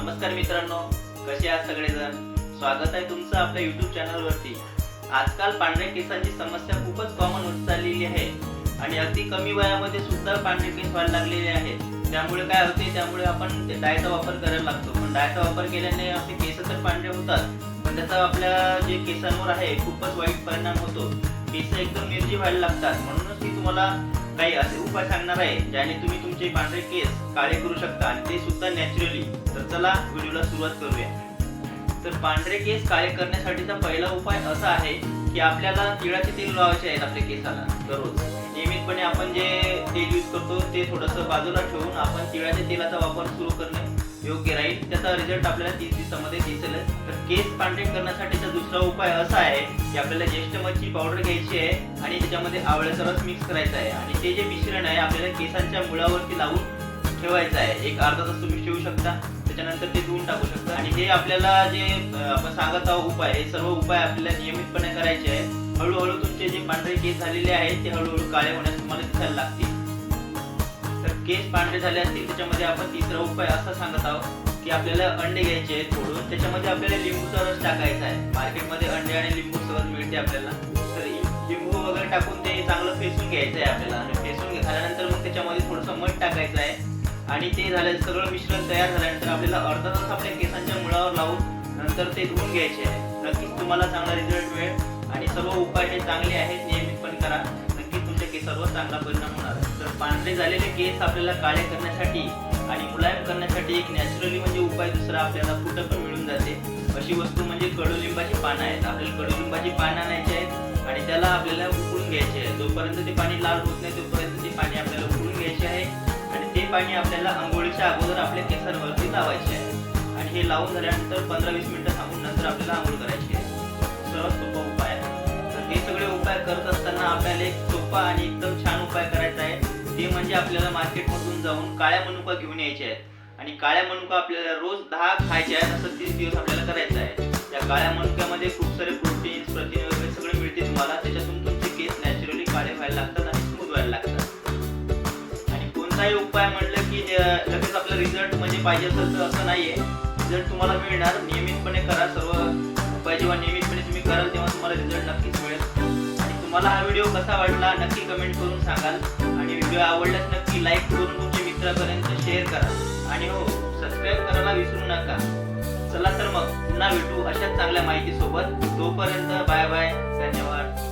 नमस्कार मित्रांनो कसे आहात सगळेजण? स्वागत आहे तुमचं आपल्या युट्यूब चॅनलवरती. आजकाल पांढऱ्या केसांची समस्या खूपच कॉमन होत चाललेली आहे आणि अगदी कमी वयामध्ये सुद्धा पांढरे केस व्हायला लागलेले आहेत. त्यामुळे काय होते त्यामुळे आपण डायचा वापर करायला लागतो. पण डायचा वापर केल्याने आपले केस तर पांढरे होतात पण त्याचा आपल्या जे केसांवर आहे खूपच वाईट परिणाम होतो. केस एकदम निर्जीव व्हायला लागतात. म्हणूनच मी तुम्हाला काही असे उपाय सांगणार आहे ज्याने तुम्ही तुमचे पांढरे केस काळे करू शकता आणि ते सुद्धा नॅचरली तर चला व्हिडिओला सुरुवात करूया. तर पांढरे केस काळे करण्यासाठीचा पहिला उपाय असा आहे की आपल्याला तिळाचे तेल लावायचे आहेत आपल्या केसाला दररोज. नियमितपणे आपण जे तेल यूज करतो ते थोडंसं बाजूला ठेवून आपण तिळाच्या तेलाचा वापर सुरू करणे योग्य राहील. त्याचा रिझल्ट आपल्याला तीस दिवसामध्ये दिसेल. तर केस पांढरे करण्यासाठीचा दुसरा उपाय असा आहे की आपल्याला ज्येष्ठ मच्छी पावडर घ्यायची आहे आणि त्याच्यामध्ये आवळ्याचा रस मिक्स करायचा आहे. आणि ते जे मिश्रण आहे आपल्याला केसांच्या मुळावरती लावून ठेवायचं आहे. एक अर्धा तास तुम्ही ठेवू शकता. त्याच्यानंतर ते धुवून टाकू शकता. आणि हे आपल्याला जे आपण सांगत आहोत उपाय हे सर्व उपाय आपल्याला नियमितपणे करायचे आहे. हळूहळू तुमचे जे पांढरे केस झालेले आहेत ते हळूहळू काळे होण्यास तुम्हाला दिसायला लागतील. केस पांढरे झाले असतील त्याच्यामध्ये आपण तिसरा उपाय असा सांगत आहोत की आपल्याला अंडे घ्यायचे आहेत फोडून त्याच्यामध्ये आपल्याला लिंबूचा रस टाकायचा आहे. मार्केटमध्ये अंडे आणि लिंबू सहज मिळते आपल्याला. तर लिंबू वगैरे टाकून ते चांगलं फेसून घ्यायचं आहे आपल्याला. आणि फेसून झाल्यानंतर मग त्याच्यामध्ये थोडंसं मध टाकायचं आहे. आणि ते झालं सगळं मिश्रण तयार झाल्यानंतर आपल्याला अर्धा तास आपल्या केसांच्या मुळावर लावून नंतर ते धुवून घ्यायचे आहे. नक्कीच तुम्हाला चांगला रिझल्ट मिळेल. आणि सर्व उपाय हे चांगले आहेत नियमितपणे करा. नक्कीच तुमच्या केसावर चांगला परिणाम होणार. पांढरे झालेले केस आपल्याला काळे करण्यासाठी आणि मुलायम करण्यासाठी एक नॅचरली म्हणजे उपाय दुसरा आपल्याला कुठं पण मिळून जाते. अशी वस्तू म्हणजे कडुलिंबाची पानं आहेत. आपल्याला कडुलिंबाची पानं आणायची आहेत आणि त्याला आपल्याला उकळून घ्यायचे आहे जोपर्यंत ते पाणी लाल होत नाही तोपर्यंत ते पाणी आपल्याला उकळून घ्यायचे आहे आणि ते पाणी आपल्याला आंघोळीच्या अगोदर आपल्या केसांवरती लावायचे आहे. आणि हे लावून झाल्यानंतर पंधरा वीस मिनिटं थांबून नंतर आपल्याला आंघोळ करायची आहे. सर्वात सोपा उपाय आहे. तर हे सगळे उपाय करत असताना आपल्याला एक सोपा आणि एकदम छान उपाय करायचा ते म्हणजे आपल्याला मार्केटमधून जाऊन काळ्या मनुका घेऊन यायचे आहेत. आणि काळ्या मनुका आपल्याला रोज दहा खायचे आहेत असं तीस दिवस आपल्याला करायचं आहे. त्या काळ्या मनुक्यामध्ये खूप सारे प्रोटीन्स प्रथिने वगैरे सगळे मिळते तुम्हाला. त्याच्यातून तुमचे केस नॅचरली काळे व्हायला लागतात आणि स्मूथ व्हायला लागतात. आणि कोणताही उपाय म्हणलं की लगेच आपला रिझल्ट म्हणजे पाहिजे असं असं असं नाहीये. रिझल्ट तुम्हाला मिळणार नियमितपणे करा सर्व उपाय. जेव्हा नियमितपणे तुम्ही कराल तेव्हा तुम्हाला रिझल्ट नक्कीच मिळेल. आणि तुम्हाला हा व्हिडिओ कसा वाटला नक्की कमेंट करून सांगाल. व्हिडिओ आवडल्यास नक्की लाईक करून तुमच्या मित्रापर्यंत शेअर करा. आणि हो सबस्क्राईब करायला विसरू नका. चला तर मग पुन्हा भेटू अशाच चांगल्या माहिती सोबत तोपर्यंत बाय बाय धन्यवाद.